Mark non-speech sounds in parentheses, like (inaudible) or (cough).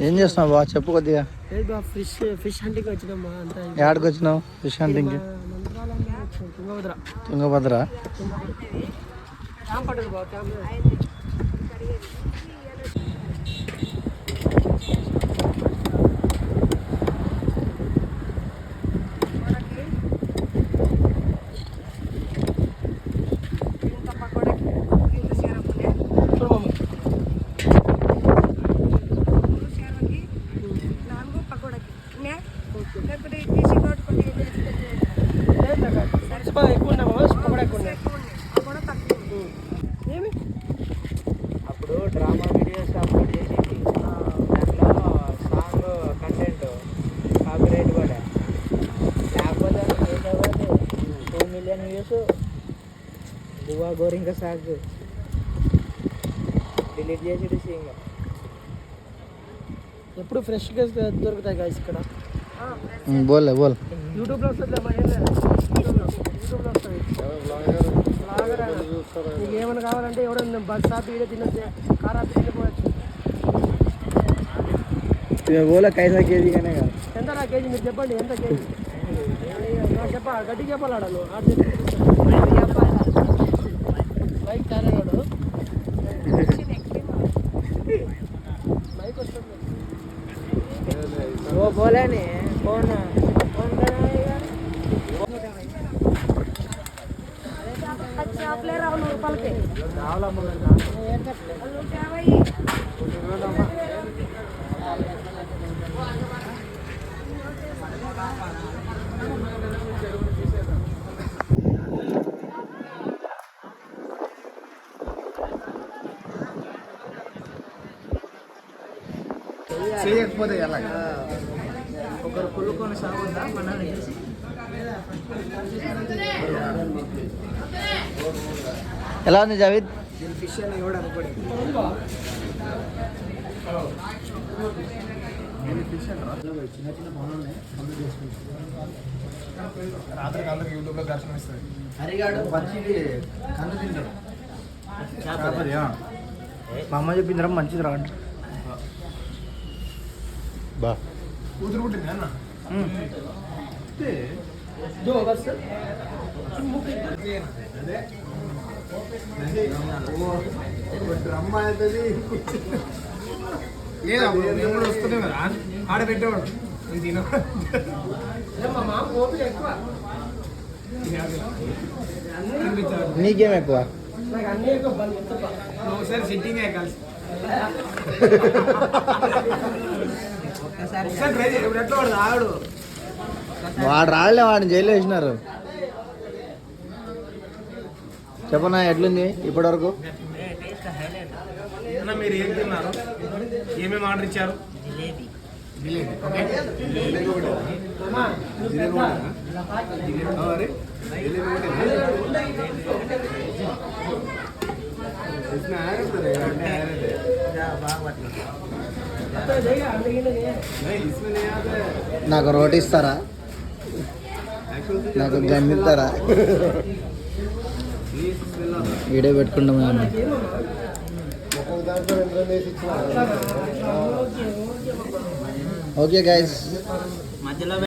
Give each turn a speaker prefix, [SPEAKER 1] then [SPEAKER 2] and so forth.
[SPEAKER 1] ఏం చేస్తున్నావు బా? చెప్పు కొద్దిగా.
[SPEAKER 2] ఫిష్ ఫిష్ హంటింగ్ వచ్చినామా
[SPEAKER 1] ఎక్కడికి వచ్చినావు? ఫిష్ హంటింగ్కి
[SPEAKER 2] తుంగభద్ర.
[SPEAKER 1] తుంగభద్ర.
[SPEAKER 2] క్యాంప్ బా క్యాంప్ చూడు మమ్మీ లేదు నాకు స్పా ఎక్కువ ఉన్నాయి మామ స్పా కూడా ఎక్కువ ఉన్నాయి ఏమి
[SPEAKER 3] అప్పుడు డ్రామా వీడియోస్ అప్లోడ్ చేసేది దాంట్లో సాంగ్ కంటెంట్ కాపీరైట్ కూడా లేకపోతే అది చేసేవాళ్ళు టూ మిలియన్ వ్యూస్ గువా గోరింక సాగ్ డిలీట్ చేసి సింగ్
[SPEAKER 2] ఎప్పుడు ఫ్రెష్గా దొరుకుతాయి గాయస్ ఇక్కడ?
[SPEAKER 1] బోల్ బోల్.
[SPEAKER 2] యూట్యూబ్లో వస్తుంది. నీకు ఏమైనా కావాలంటే ఎవడన్నా బస్ ఆపి ఈడే తినొచ్చు కార్ ఆపి తినిపోవచ్చు
[SPEAKER 1] బోల కైసా కేజీ కానీ
[SPEAKER 2] ఎంత నా కేజీ మీరు చెప్పండి ఎంత కేజీ? చెప్పా గట్టి చెప్పాలాడను బైక్ కారాడు బైక్ వస్తుంది
[SPEAKER 3] పోలేని ఫోన్ ఫోన్ చేపలే రావు నూరు రూపాయలకి రావాలమ్మ
[SPEAKER 1] చేయకపోతే ఎలా?
[SPEAKER 3] ఒకరు కుళ్ళుకొని సాగుందా మన
[SPEAKER 1] ఎలా ఉంది జావిద్?
[SPEAKER 3] ఫిష్ అని కూడా అనుకోండి.
[SPEAKER 4] రాత్రికి అందరికి యూట్యూబ్లో దర్శనం ఇస్తుంది.
[SPEAKER 1] హరిగాడు మంచిది కందు తింటాడు. మా అమ్మ చెప్పిందిరా మంచిది రా బా.
[SPEAKER 4] డ్రమ్ అవుతుంది. లేదా మేము కూడా వస్తున్నాం కదా? ఆడ పెట్టేవాడు. నేను
[SPEAKER 1] నీకేం ఎక్కువ?
[SPEAKER 4] ఒకసారి సిట్టింగ్ కలిసి (laughs) వాడు
[SPEAKER 1] రాళ్ళే వాడిని జైల్లో వేసినారు. చెప్పనా ఎట్లుంది
[SPEAKER 3] హైలైట్
[SPEAKER 4] అన్న మీరు ఏం తిన్నారు? ఏమేమి ఆర్డర్ ఇచ్చారు?
[SPEAKER 1] నాకు రోటీ ఇస్తారా? నాకు గన్నిస్తారా వీడియో పెట్టుకుంటాం ఓకే గైస్
[SPEAKER 3] మధ్యలో